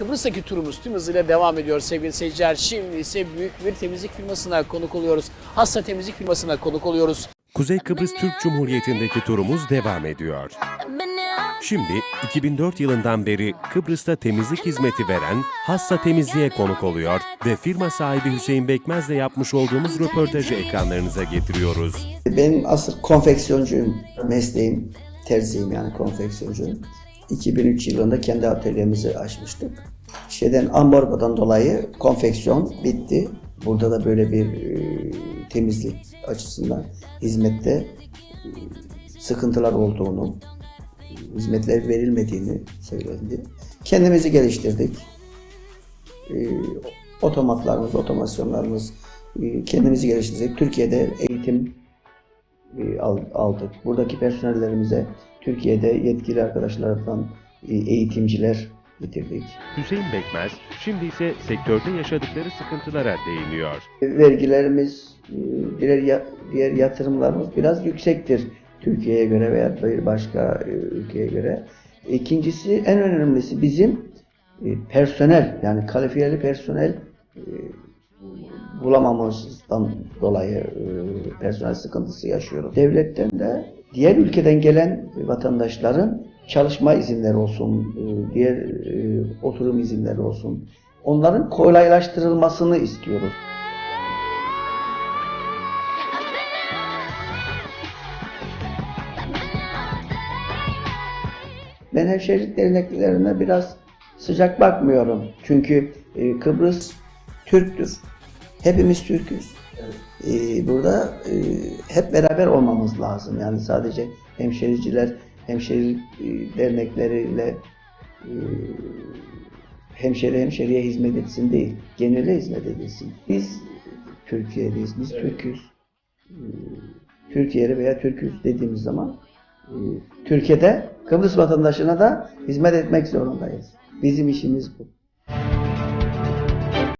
Kıbrıs'taki turumuz tüm hızıyla devam ediyor sevgili seyirciler. Şimdi ise büyük bir temizlik firmasına konuk oluyoruz. Hassa temizlik firmasına konuk oluyoruz. Kuzey Kıbrıs Türk Cumhuriyeti'ndeki turumuz devam ediyor. Şimdi 2004 yılından beri Kıbrıs'ta temizlik hizmeti veren Hassa Temizliğe konuk oluyor ve firma sahibi Hüseyin Bekmez'le yapmış olduğumuz röportajı ekranlarınıza getiriyoruz. Benim asıl konfeksiyoncuyum mesleğim. Terziyim yani konfeksiyoncuyum. 2003 yılında kendi atölyemizi açmıştık. Şeyden ambargodan dolayı konfeksiyon bitti. Burada da böyle bir e, temizlik açısından hizmette e, sıkıntılar olduğunu, hizmetler verilmediğini söylendi. Kendimizi geliştirdik. E, otomatlarımız, otomasyonlarımız e, kendimizi geliştirdik. Türkiye'de eğitim aldık. Buradaki personellerimize Türkiye'de yetkili arkadaşlardan e, eğitimciler getirdik. Hüseyin Bekmez şimdi ise sektörde yaşadıkları sıkıntılara değiniyor. Vergilerimiz, e, diğer, ya- diğer yatırımlarımız biraz yüksektir Türkiye'ye göre veya bir başka e, ülkeye göre. İkincisi en önemlisi bizim e, personel yani kalifiyeli personel e, bulamamamızdan dolayı e, personel sıkıntısı yaşıyoruz. Devletten de diğer ülkeden gelen vatandaşların çalışma izinleri olsun, e, diğer e, oturum izinleri olsun. Onların kolaylaştırılmasını istiyoruz. Ben hemşehrilik derneklerine biraz sıcak bakmıyorum. Çünkü e, Kıbrıs Türktür. Hepimiz Türk'üz. E, burada e, hep beraber olmamız lazım. Yani sadece hemşericiler, hemşerilik e, dernekleriyle e, hemşeri hemşeriye hizmet etsin değil, genele hizmet edilsin. Biz Türkiye'deyiz, biz Türk'üz. E, Türkiye'li veya Türk'üz dediğimiz zaman e, Türkiye'de Kıbrıs vatandaşına da hizmet etmek zorundayız. Bizim işimiz bu.